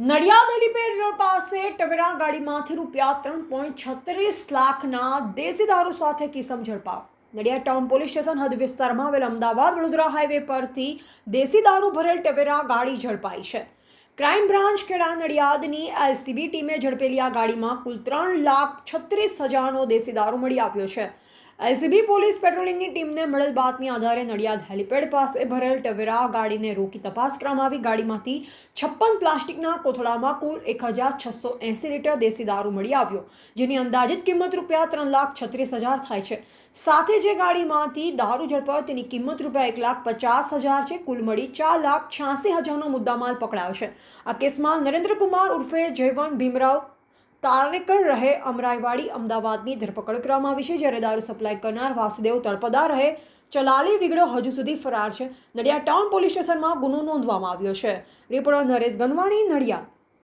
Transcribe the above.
Nadiad helipad road પાસે Tavera ગાડીમાંથી રૂપિયા ત્રણ પોઈન્ટ છત્રીસ લાખના દેશી દારૂ સાથે કિસમ ઝડપાવ. નડિયાદ ટાઉન પોલીસ સ્ટેશન હદ વિસ્તારમાં આવેલ અમદાવાદ વડોદરા હાઈવે પરથી દેશી દારૂ ભરેલ ટવેરા ગાડી ઝડપાઈ છે. ક્રાઇમ બ્રાન્ચ ખેડા નડિયાદની એલસીબી ટીમે ઝડપેલી આ ગાડીમાં કુલ ત્રણ લાખ છત્રીસ હજારનો દેશી દારૂ મળી આવ્યો છે. એલસીબી પોલીસ પેટ્રોલિંગની ટીમને મળેલ બાતમી આધારે નડિયાદ હેલીપેડ પાસે ભરેલ ટવેરા ગાડીને રોકી તપાસ કરવામાં આવી. ગાડીમાંથી છપ્પન પ્લાસ્ટિકના કોથળામાં કુલ એક હજાર છસો એંસી લીટર દેશી દારૂ મળી આવ્યો, જેની અંદાજિત કિંમત રૂપિયા ત્રણ લાખ છત્રીસ હજાર થાય છે. સાથે જે ગાડીમાંથી દારૂ ઝડપાયો, તેની કિંમત રૂપિયા એક લાખ પચાસ હજાર છે. કુલ મળી ચાર લાખ છ્યાસી હજારનો મુદ્દામાલ પકડાયો છે. આ કેસમાં નરેન્દ્રકુમાર ઉર્ફે જયવંત ભીમરાવ તારેકર રહે અમરાઈવાડી અમદાવાદની ધરપકડ કરવામાં આવી છે, જ્યારે દારૂ સપ્લાય કરનાર વાસુદેવ તળપદા રહે. ચલાલી વિગડો હજુ સુધી ફરાર છે. નડિયા ટાઉન પોલીસ સ્ટેશનમાં ગુનો નોંધવામાં આવ્યો છે. રિપોર્ટર નરેશ ગનવાણી, નડિયાદ.